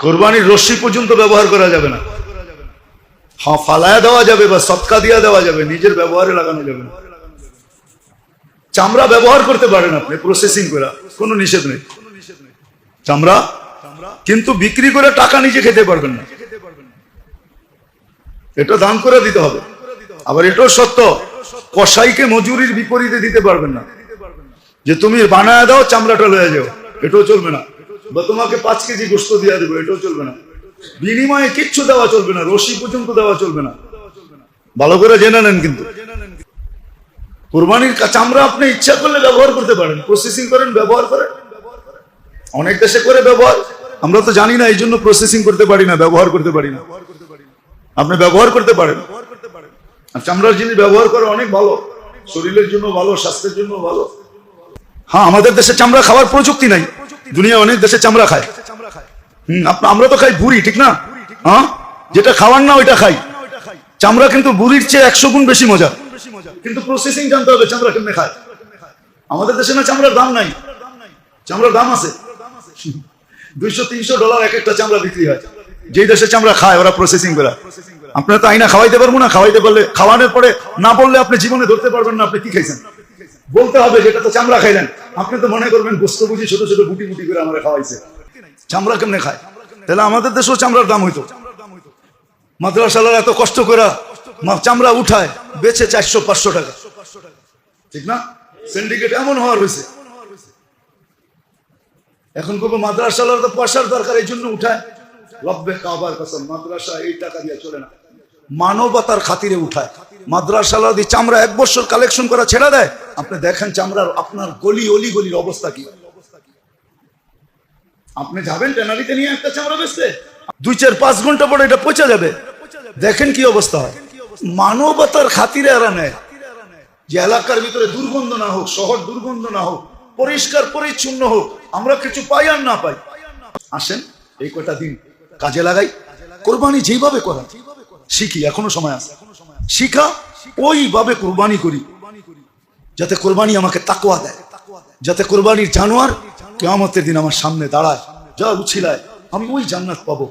কোরবানির রশ্মি পর্যন্ত ব্যবহার করা যাবে না। হ্যাঁ ফালায়া দেওয়া যাবে বা সৎকা দিয়া দেওয়া যাবে, নিজের ব্যবহারে লাগানো যাবে না। চামড়া ব্যবহার করতে পারেন আপনি প্রসেসিং করে, কোনো নিষেধ নেই। চামড়া, কিন্তু বিক্রি করে টাকা নিজে খেতে পারবেন না। এটা দান করে দিতে হবে। আবার এটাও সত্য, কসাইকে মজুরির বিপরীতে দিতে পারবেন না। যে তুমি বানায় দাও, চামড়াটা লয়ে যাও, এটাও চলবে না। বা তোমাকে পাঁচ কেজি গোস্ত দিয়ে দেবো, এটাও চলবে না। বিনিময়ে কিচ্ছু দেওয়া চলবে না, রশি পর্যন্ত দেওয়া চলবে না। ভালো করে জেনে নেন কিন্তু। কোরবানির চামড়া আপনি ইচ্ছা করলে ব্যবহার করতে পারেন প্রসেসিং করেন, ব্যবহার করেন। অনেক দেশে করে ব্যবহার। আমরা তো জানি না, এই জন্য প্রসেসিং করতে পারি না, ব্যবহার করতে পারি না। আপনি ব্যবহার করতে পারেন। আর চামড়ার জিনিস ব্যবহার করা অনেক ভালো। শরীরের জন্য ভালো, স্বাস্থ্যের জন্য ভালো। হ্যাঁ আমাদের দেশে চামড়া খাওয়ার প্রযুক্তি নাই। দুনিয়া অনেক দেশে চামড়া খায়। আমরা তো খাই বুড়ি ঠিক না? হ্যাঁ? যেটা খাওয়ার না, ওইটা খাই। চামড়া কিন্তু বুড়ির চেয়ে একশো গুণ বেশি মজা। কিন্তু প্রসেসিং জানতে হবে, চামড়া কেমনে খায়? আমাদের দেশে না চামড়ার দাম নাই। চামড়ার দাম আছে। দুইশো, তিনশো ডলার এক একটা চামড়া বিক্রি হয়। যেই দেশে চামড়া খায়, ওরা প্রসেসিং করে। আপনার তো আইনা খাওয়াইতে পারব না? খাওয়াইতে পারলে খাওয়ানোর পরে না বললে আপনি জীবনে ধরতে পারবেন না, আপনি কি খাইছেন? বলতে হবে, যেটা তো চামড়া খাইলেন। আপনি তো মনে করবেন গোস্ত বুঝি ছোট ছোট বুটি বুটি করে আমরা খাওয়াইছে। চামড়া কেমনে খায়? তাহলে আমাদের দেশেও চামড়ার দাম হইতো। মাদ্রাসালার এত কষ্ট করে চামড়া উঠায়, বেচে চারশো, পাঁচশো টাকা। ঠিক না? সিন্ডিকেট এমন হওয়ার হয়েছে। এখন কোনো মাদ্রাসালার তো পয়সার দরকার, এই জন্য উঠায়। রব্বে কাবার কসম, মাদ্রাসা এই টাকা দিয়ে চলে না। মানবতার খাতিরে উঠায়। মাদ্রাসালা দিয়ে চামড়া এক বছর কালেকশন করা ছেড়ে দেয়। আপনি দেখেন চামড়ার আপনার গলি, অলি গলির অবস্থা কি? আপনি যাবেন টেনারিতে নিয়ে একটা চামড়া বেচতে? দুই চার পাঁচ ঘণ্টা পরে এটা পচে যাবে। দেখেন কি অবস্থা। হয় মানবতার খাতিরে এরা নেয়। যে এলাকার ভিতরে দুর্গন্ধ না হোক, শহর দুর্গন্ধ না হোক, পরিষ্কার, পরিচ্ছন্ন হোক, আমরা কিছু পাই আর না পাই। আসেন, এই কটা দিন কাজে লাগাই। কোরবানি যেভাবে করা, শিখি, এখনও সময় আছে। শিখা, ওইভাবে কোরবানি করি। যাতে কোরবানি আমাকে তাকোয়া দেয়। যাতে কোরবানির জানোয়ার কেয়ামতের দিন আমার সামনে দাঁড়ায় যা উছিলায় আমি ওই জান্নাত পাবো,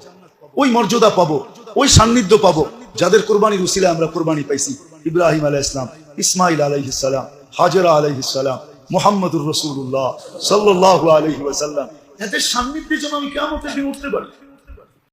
ওই মর্যাদা পাবো, ওই সান্নিধ্য পাবো, যাদের কোরবানির উসিলায় আমরা কোরবানি পাইছি। ইব্রাহিম আলাহ ইসলাম ইসমাইল আলাইহিসালাম হাজরা আলাইহিসালাম মোহাম্মদুর রসুল্লাহ সাল্লাহ আলহি ওয়াসাল্লাম। এদের সান্নিধ্যে যেন আমি কেমন দিন উঠতে পারি।